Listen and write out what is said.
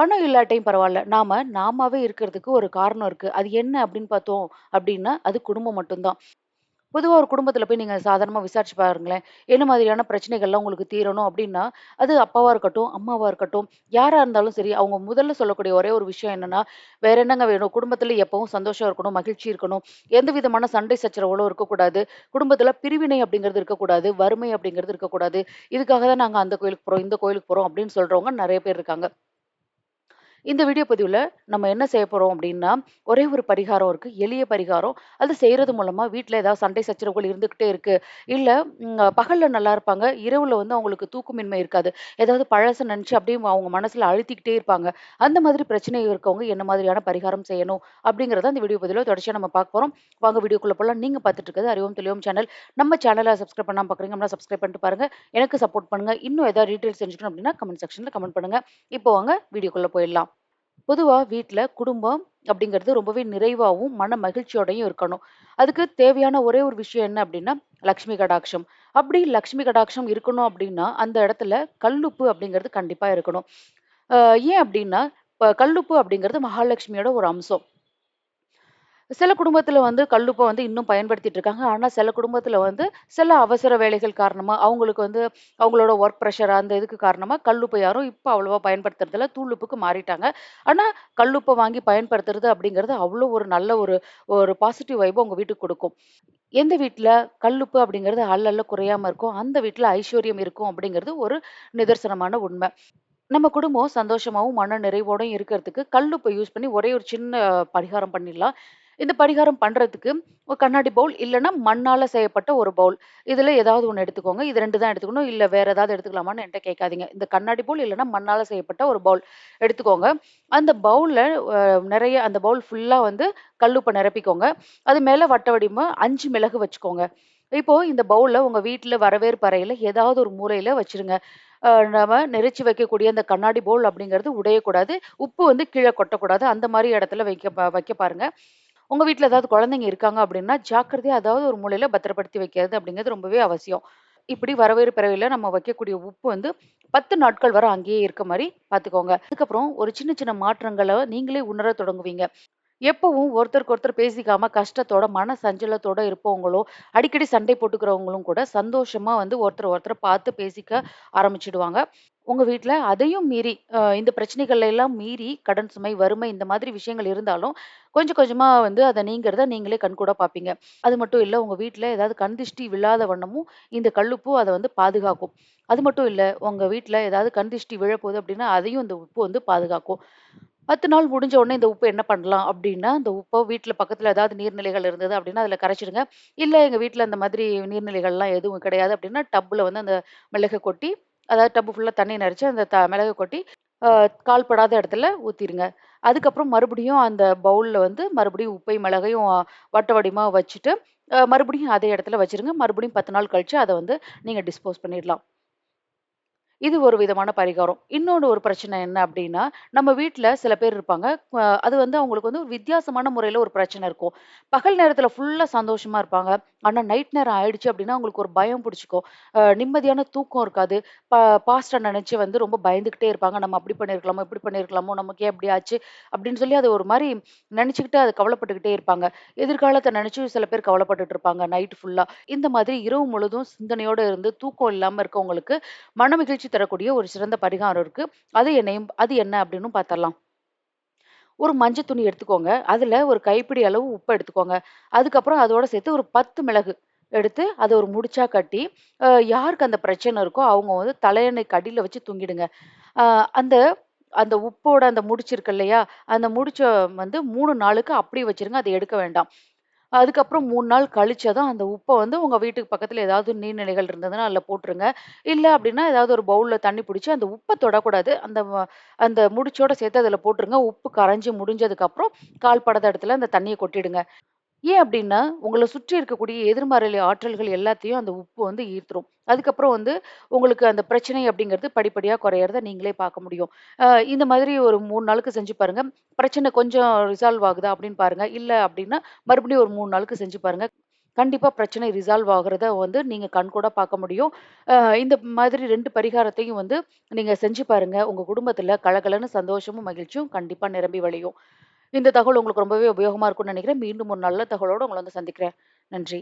பணம் இல்லாட்டையும் பரவாயில்ல நாம நாமாவே இருக்கிறதுக்கு ஒரு காரணம் இருக்கு. அது என்ன அப்படின்னு பார்த்தோம் அப்படின்னா, அது குடும்பம் மட்டும் தான். பொதுவா ஒரு குடும்பத்தில் போய் நீங்க சாதாரணமா விசாரிச்சு பாருங்களேன். என்ன மாதிரியான பிரச்சனைகள்லாம் உங்களுக்கு தீரணும் அப்படின்னா, அது அப்பாவா இருக்கட்டும், அம்மாவா இருக்கட்டும், யாரா இருந்தாலும் சரி, அவங்க முதல்ல சொல்லக்கூடிய ஒரே ஒரு விஷயம் என்னன்னா, "வேற என்னங்க வேணும்? குடும்பத்தில் எப்பவும் சந்தோஷம் இருக்கணும், மகிழ்ச்சி இருக்கணும். எந்த விதமான சண்டை சச்சரவுகளும் இருக்கக்கூடாது. குடும்பத்தில் பிரிவினை அப்படிங்கிறது இருக்கக்கூடாது. வறுமை அப்படிங்கிறது இருக்கக்கூடாது. இதுக்காக தான் நாங்க அந்த கோயிலுக்கு போறோம், இந்த கோயிலுக்கு போறோம்" அப்படின்னு சொல்றவங்க நிறைய பேர் இருக்காங்க. இந்த வீடியோ பதிவில் நம்ம என்ன செய்ய போகிறோம் அப்படின்னா, ஒரே ஒரு பரிகாரம் இருக்குது எளிய பரிகாரம். அது செய்கிறது மூலமாக வீட்டில் ஏதாவது சண்டை சச்சரவுகள் இருந்துக்கிட்டே இருக்குது இல்லை பகலில் நல்லா இருப்பாங்க. இரவில் வந்து அவங்களுக்கு தூக்கமின்மை இருக்காது. ஏதாவது பழசை நினச்சி அப்படியே அவங்க மனசில் அழுத்திக்கிட்டே இருப்பாங்க. அந்த மாதிரி பிரச்சனை இருக்கவங்க என்ன மாதிரியான பரிகாரம் செய்யணும் அப்படிங்கிறத இந்த வீடியோ பதிவில் தொடர்ச்சியாக நம்ம பார்க்க போகிறோம் வாங்க வீடியோக்குள்ளே போகலாம் நீங்கள் பார்த்துட்டு இருக்கிறது அறிவோம் தெளிவோம் சேனல். நம்ம சேனலை சப்ஸ்கிரைப் பண்ணாமல் பார்க்குறீங்க அப்படின்னா சப்ஸ்கிரைப் பண்ணிட்டு பாருங்க. எனக்கு சப்போர்ட் பண்ணுங்க. இன்னும் ஏதாவது டீட்டெயில்ஸ் தெரிஞ்சுக்கணும் அப்படின்னா கமெண்ட் செக்ஷனில் கமெண்ட் பண்ணுங்கள் இப்போ வாங்க வீடியோக்குள்ளே போயிடலாம். பொதுவா வீட்ல குடும்பம் அப்படிங்கிறது ரொம்பவே நிறைவாவும், மன மகிழ்ச்சியோடையும் இருக்கணும். அதுக்கு தேவையான ஒரே ஒரு விஷயம் என்ன அப்படின்னா, லக்ஷ்மி கடாட்சம். அப்படி லக்ஷ்மி கடாட்சம் இருக்கணும் அப்படின்னா, அந்த இடத்துல கல்லுப்பு அப்படிங்கிறது கண்டிப்பா இருக்கணும். அ ஏன் அப்படின்னா, இப்ப கல்லுப்பு அப்படிங்கிறது மகாலட்சுமியோட ஒரு அம்சம். சில குடும்பத்தில் வந்து கல்லுப்பை வந்து இன்னும் பயன்படுத்திட்டு இருக்காங்க. ஆனால் சில குடும்பத்தில் வந்து சில அவசர வேலைகள் காரணமாக அவங்களுக்கு வந்து அவங்களோட ஒர்க் ப்ரெஷர் அந்த இதுக்கு காரணமாக கல்லுப்பை யாரும் இப்போ அவ்வளோவா பயன்படுத்துறதில்ல. தூளுப்புக்கு மாறிட்டாங்க. ஆனால் கல்லுப்பை வாங்கி பயன்படுத்துறது அப்படிங்கிறது அவ்வளோ ஒரு நல்ல ஒரு ஒரு பாசிட்டிவ் வைப்ப உங்கள் வீட்டுக்கு கொடுக்கும் எந்த வீட்டில் கல்லுப்பு அப்படிங்கிறது அள்ள குறையாமல் குறையாம இருக்கோ, அந்த வீட்டில் ஐஸ்வர்யம் இருக்கும் அப்படிங்கிறது ஒரு நிதர்சனமான உண்மை. நம்ம குடும்பம் சந்தோஷமாகவும் மன நிறைவோடும் இருக்கிறதுக்கு கல்லுப்பை யூஸ் பண்ணி ஒரே ஒரு சின்ன பரிகாரம் பண்ணிடலாம். இந்த பரிகாரம் பண்ணுறதுக்கு ஒரு கண்ணாடி பவுல் இல்லைன்னா மண்ணால் செய்யப்பட்ட ஒரு பவுல். இதில் ஏதாவது ஒன்று எடுத்துக்கோங்க. இது ரெண்டு தான் எடுத்துக்கணும். இல்லை வேறு ஏதாவது எடுத்துக்கலாமான்னு என்கிட்ட கேட்காதீங்க. இந்த கண்ணாடி பவுல் இல்லைன்னா மண்ணால் செய்யப்பட்ட ஒரு பவுல் எடுத்துக்கோங்க. அந்த பவுலில் நிறைய அந்த பவுல் ஃபுல்லாக வந்து கல்லுப்பை நிரப்பிக்கோங்க. அது மேலே வட்ட வடிவமா 5 மிளகு வச்சுக்கோங்க. இப்போ இந்த பவுலில் உங்கள் வீட்டில் வரவேற்பு ஏதாவது ஒரு மூலையில் வச்சுருங்க. நம்ம நெரிச்சு வைக்கக்கூடிய அந்த கண்ணாடி பவுல் அப்படிங்கிறது உடையக்கூடாது. உப்பு வந்து கீழே கொட்டக்கூடாது. அந்த மாதிரி இடத்துல வைக்க வைக்க பாருங்க. உங்க வீட்டில் ஏதாவது குழந்தைங்க இருக்காங்க அப்படின்னா, ஜாக்கிரதையாக அதாவது ஒரு மூலையில பத்திரப்படுத்தி வைக்கிறது அப்படிங்கிறது ரொம்பவே அவசியம். இப்படி வரவேறு பிறவையில் நம்ம வைக்கக்கூடிய உப்பு வந்து 10 நாட்கள் வரை அங்கேயே இருக்க மாதிரி பார்த்துக்கோங்க. அதுக்கப்புறம் ஒரு சின்ன சின்ன மாற்றங்கள நீங்களே உணர தொடங்குவீங்க. எப்பவும் ஒருத்தருக்கு ஒருத்தர் பேசிக்காம கஷ்டத்தோட, மன சஞ்சலத்தோட இருப்பவங்களோ அடிக்கடி சண்டை போட்டுக்கிறவங்களும் கூட சந்தோஷமா வந்து ஒருத்தர் ஒருத்தர் பார்த்து பேசிக்க ஆரம்பிச்சிடுவாங்க உங்க வீட்டில் அதையும் மீறி இந்த பிரச்சனைகள் எல்லாம் மீறி கடன் சுமை, வறுமை இந்த மாதிரி விஷயங்கள் இருந்தாலும், கொஞ்சம் கொஞ்சமா வந்து அதை நீங்கிறத நீங்களே கண்கூட பார்ப்பீங்க. அது மட்டும் இல்லை உங்க வீட்டில் ஏதாவது கண் திஷ்டி விழாத வண்ணமும் இந்த கல்லுப்பு அதை வந்து பாதுகாக்கும். அது மட்டும் இல்லை உங்க வீட்டில் ஏதாவது கண் திஷ்டி விழப்போகுது அப்படின்னா, அதையும் இந்த உப்பு வந்து பாதுகாக்கும். 10 நாள் முடிஞ்ச உடனே இந்த உப்பு என்ன பண்ணலாம் அப்படின்னா, இந்த உப்பை வீட்டில் பக்கத்தில் ஏதாவது நீர்நிலைகள் இருந்தது அப்படின்னா, அதில் கரைச்சிடுங்க. இல்லை எங்கள் வீட்டில் இந்த மாதிரி நீர்நிலைகள்லாம் எதுவும் கிடையாது அப்படின்னா, டப்பில் வந்து அந்த மிளகு கொட்டி, அதாவது டப்பு ஃபுல்லாக தண்ணி நெறச்சு அந்த த மிளகு கொட்டி, கால்படாத இடத்துல ஊற்றிடுங்க அதுக்கப்புறம் மறுபடியும் அந்த பவுலில் வந்து மறுபடியும் உப்பையும், மிளகையும் வட்ட வடிவமா வச்சுட்டு, மறுபடியும் அதே இடத்துல வச்சுருங்க. மறுபடியும் 10 நாள் கழித்து அதை வந்து நீங்கள் டிஸ்போஸ் பண்ணிடலாம். இது ஒரு விதமான பரிகாரம். இன்னொன்று ஒரு பிரச்சனை என்ன அப்படின்னா நம்ம வீட்டில் சில பேர் இருப்பாங்க. அது வந்து அவங்களுக்கு வந்து ஒரு வித்தியாசமான முறையில் ஒரு பிரச்சனை இருக்கும். பகல் நேரத்தில் ஃபுல்லாக சந்தோஷமாக இருப்பாங்க. ஆனால் நைட் நேரம் ஆயிடுச்சு அப்படின்னா அவங்களுக்கு ஒரு பயம் பிடிச்சிக்கும் நிம்மதியான தூக்கம் இருக்காது. ப பாஸ்ட்ட நினச்சி வந்து ரொம்ப பயந்துக்கிட்டே இருப்பாங்க. நம்ம அப்படி பண்ணியிருக்கலாமோ, இப்படி பண்ணியிருக்கலாமோ, நமக்கு ஏன் ஆச்சு? அப்படின்னு சொல்லி அது ஒரு மாதிரி நினச்சிக்கிட்டு அது கவலைப்பட்டுக்கிட்டே இருப்பாங்க. எதிர்காலத்தை நினச்சி சில பேர் கவலைப்பட்டுட்டு இருப்பாங்க நைட் ஃபுல்லாக இந்த மாதிரி இரவு முழுதும் சிந்தனையோடு இருந்து தூக்கம் இல்லாமல் இருக்கவங்களுக்கு, மனமகிழ்ச்சி தரக்கூடிய ஒரு சிறந்த பரிகாரம் இருக்கு. அது என்னையும் அது என்ன அப்படின்னு பார்த்தரலாம் ஒரு மஞ்சள் துணி எடுத்துக்கோங்க. அதுல ஒரு கைப்பிடி அளவு உப்பு எடுத்துக்கோங்க. அதுக்கப்புறம் அதோட சேர்த்து ஒரு 10 மிளகு எடுத்து அதை ஒரு முடிச்சா கட்டி, யாருக்கு அந்த பிரச்சனை இருக்கோ, அவங்க வந்து தலையணைக்கு அடியில வச்சு தூங்கிடுங்க. அந்த அந்த உப்போட அந்த முடிச்சு இருக்கு இல்லையா? அந்த முடிச்ச வந்து மூணு நாளுக்கு அப்படியே வச்சிருங்க அதை எடுக்க வேண்டாம். அதுக்கப்புறம் 3 நாள் கழிச்சதும் அந்த உப்ப வந்து உங்க வீட்டுக்கு பக்கத்துல ஏதாவது நீர்நிலைகள் இருந்ததுன்னா, அதுல போட்டுருங்க. இல்ல அப்டின்னா ஏதாவது ஒரு பவுல்ல தண்ணி புடிச்சு அந்த உப்ப தொடக்கூடாது. அந்த வ அந்த முடிச்சோட சேர்த்து அதுல போட்டுருங்க. உப்பு கரைஞ்சு முடிஞ்சதுக்கப்புறம், கால் படாத இடத்துல அந்த தண்ணிய கொட்டிடுங்க. ஏன் அப்படின்னா உங்கள சுற்றி இருக்கக்கூடிய எதிர்மறை ஆற்றல்கள் எல்லாத்தையும் அந்த உப்பு வந்து ஈர்த்துரும். அதுக்கப்புறம் வந்து உங்களுக்கு அந்த பிரச்சனை அப்படிங்கிறது படிப்படியா குறையறத நீங்களே பார்க்க முடியும். அ இந்த மாதிரி ஒரு 3 நாளுக்கு செஞ்சு பாருங்க. பிரச்சனை கொஞ்சம் ரிசால்வ் ஆகுதா அப்படின்னு பாருங்க. இல்ல அப்படின்னா மறுபடியும் ஒரு 3 நாளுக்கு செஞ்சு பாருங்க. கண்டிப்பா பிரச்சனை ரிசால்வ் ஆகுறத வந்து நீங்க கண்கூடா பார்க்க முடியும். அ இந்த மாதிரி 2 பரிகாரத்தையும் வந்து நீங்க செஞ்சு பாருங்க. உங்க குடும்பத்தில கலகலன்னு சந்தோஷமும், மகிழ்ச்சியும் கண்டிப்பா நிரம்பி வழியும். இந்த தகவல் உங்களுக்கு ரொம்பவே உபயோகமாக இருக்கும்னு நினைக்கிறேன். மீண்டும் ஒரு நல்ல தகவலோடு உங்களை வந்து சந்திக்கிறேன். நன்றி.